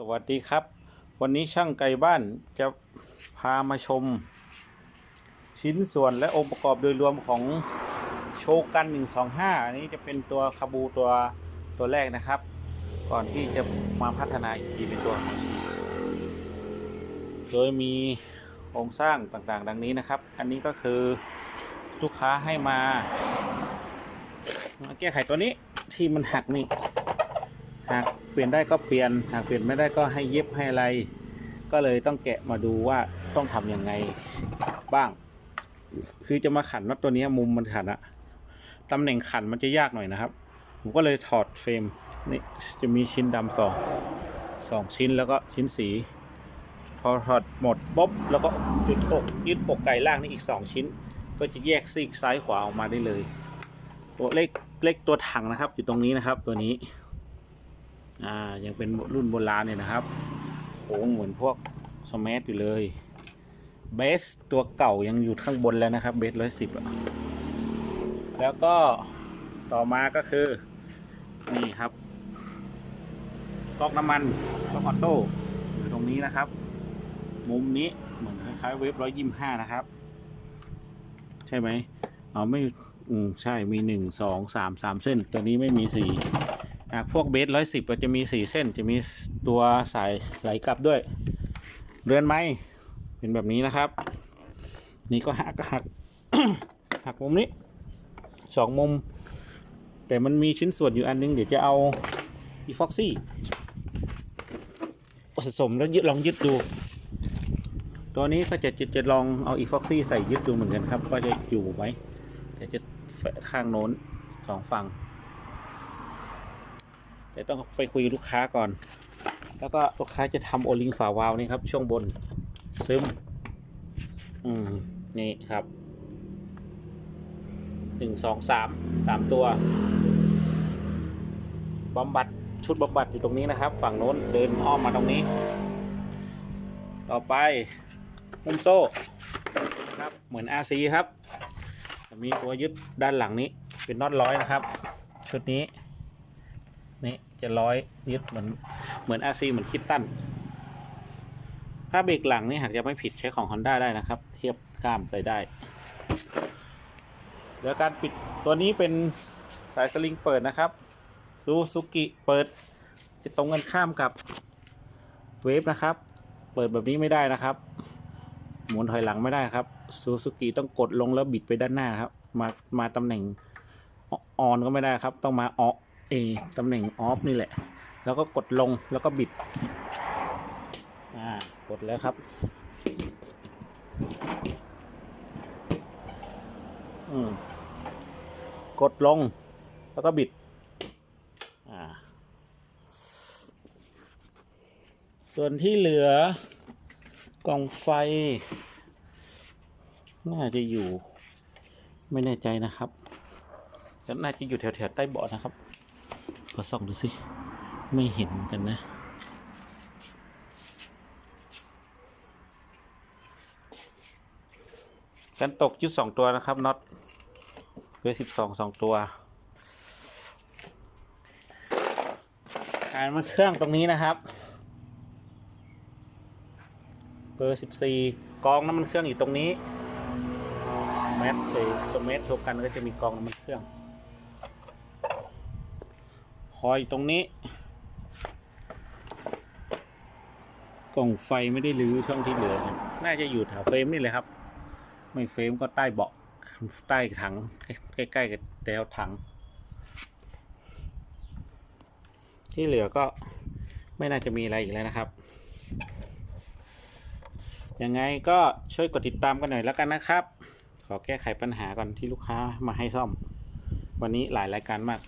สวัสดีครับ วันนี้ช่างไก่บ้านจะพามาชม ชิ้นส่วนและองค์ประกอบโดยรวมของโชกัน 125 อันนี้จะเป็นตัวคาบูตัวตัวแรกนะครับ ก่อนที่จะมาพัฒนาอีกทีเป็นตัวของชีโดยมีโครงสร้างต่างๆ ดังนี้นะครับ อันนี้ก็คือลูกค้าให้มา มาแก้ไขตัวนี้ที่มันหักนี่ หากเปลี่ยนได้ก็เปลี่ยน หากเปลี่ยนไม่ได้ก็ให้เย็บให้อะไร ก็เลยต้องแกะมาดูว่าต้องทำยังไงบ้าง คือจะมาขันน็อตตัวนี้มุมมันขันอะตำแหน่งขันมันจะยากหน่อยนะครับ ผมก็เลยถอดเฟรมนี่จะมีชิ้นดำสองสองชิ้นแล้วก็ชิ้นสี พอถอดหมดปุ๊บแล้วก็จุดอกยึดอกไก่ล่างนี่อีก 2 ชิ้น ก็จะแยกซีกซ้ายขวาออกมาได้เลย ตัวเลขเลขตัวถังนะครับอยู่ตรงนี้นะครับตัวนี้ อ่ายังเป็นรุ่นโบราณเนี่ยนะครับโค้งเหมือนพวกสมัอยู่เลยเบสตัวเก่ายังอยู่ข้างบนแล้วนะครับเบสร้อยสิบแล้วก็ต่อมาก็คือ นี่ครับก๊อกน้ำมันก๊อกออโต้อยู่ตรงนี้นะครับ มุมนี้เหมือนคล้ายๆเวฟร้อยยี่ห้านะครับ ใช่ไหมอ๋อไม่อืมใช่มีหนึ่งสองสามสามเส้น ตัวนี้ไม่มีสี่ะพวกเบสร้อยสิบจะมีสี่เส้น จะมีตัวสายไหลกลับด้วย เรือนไม้เป็นแบบนี้นะครับ นี่ก็หักหักหักมุมนี้สองมุม แต่มันมีชิ้นส่วนอยู่อันนึง เดี๋ยวจะเอาอีฟ็อกซี่ผสมแล้วยึดลองยึดดู ตัวนี้ก็จะจะจะลองเอาอีฟ็อกซี่ใส่ยึดดูเหมือนกันครับว่าจะอยู่ไหมแต่จะแฝงข้างโน้นสองฝั่ง ดี๋ยวต้องไปคุยลูกค้าก่อน แล้วก็ลูกค้าจะทำโอลิงฝาวาล์วนี่ครับ ช่วงบนซึม อืม นี่ครับหนึ่งสองสามสามตัวบำบัดชุดบำบัดอยู่ตรงนี้นะครับ ฝั่งโน้นเดินอ้อมมาตรงนี้ ต่อไปหุ้มโซ่ครับเหมือน RC ครับจะมีตัวยึดด้านหลังนี้เป็นน็อตร้อยนะครับ ชุดนี้นี่ จะร้อยยึดเหมือนเหมือน RC เหมือนคิดตันถ้าเบรกหลังนี่หากจะไม่ผิดใช้ของ Honda ได้นะครับ เทียบข้ามใส่ได้ แล้วการปิดตัวนี้เป็นสายสลิงเปิดนะครับซูซูกิเปิดจะตรงกันข้ามกับเวฟนะครับ เปิดแบบนี้ไม่ได้นะครับ หมุนถอยหลังไม่ได้ครับซูซูกิต้องกดลงแล้วบิดไปด้านหน้าครับ มามาตำแหน่งออนก็ไม่ได้ครับ ต้องมาออ เอตำแหน่งออฟนี่แหละ แล้วก็กดลงแล้วก็บิด อ่า กดแล้วครับ อืม กดลง แล้วก็บิด อ่า ส่วนที่เหลือกล่องไฟ น่าจะอยู่ ไม่แน่ใจนะครับ น่าจะอยู่แถวๆใต้เบาะนะครับ อส่องดูสิไม่เห็นกันนะ กันตกยึดสองตัวนะครับน็อตเบอร์สิบสองสองตัวการมาเครื่องตรงนี้นะครับ เบอร์สิบสี่กองน้ำมันเครื่องอยู่ตรงนี้แมสเลยตัวเมสทบกันก็จะมีกองน้ำมันเครื่อง คอยตรงนี้ กล่องไฟไม่ได้รื้อช่องที่เหลือ น่าจะอยู่แถวเฟรมนี่เลยครับ ไม่เฟรมก็ใต้เบาะใต้ถัง ใกล้ๆกับแนวถัง ที่เหลือก็ไม่น่าจะมีอะไรอีกแล้วนะครับ ยังไงก็ช่วยกดติดตามกันหน่อยแล้วกันนะครับ ขอแก้ไขปัญหาก่อนที่ลูกค้ามาให้ซ่อม วันนี้หลายรายการมาก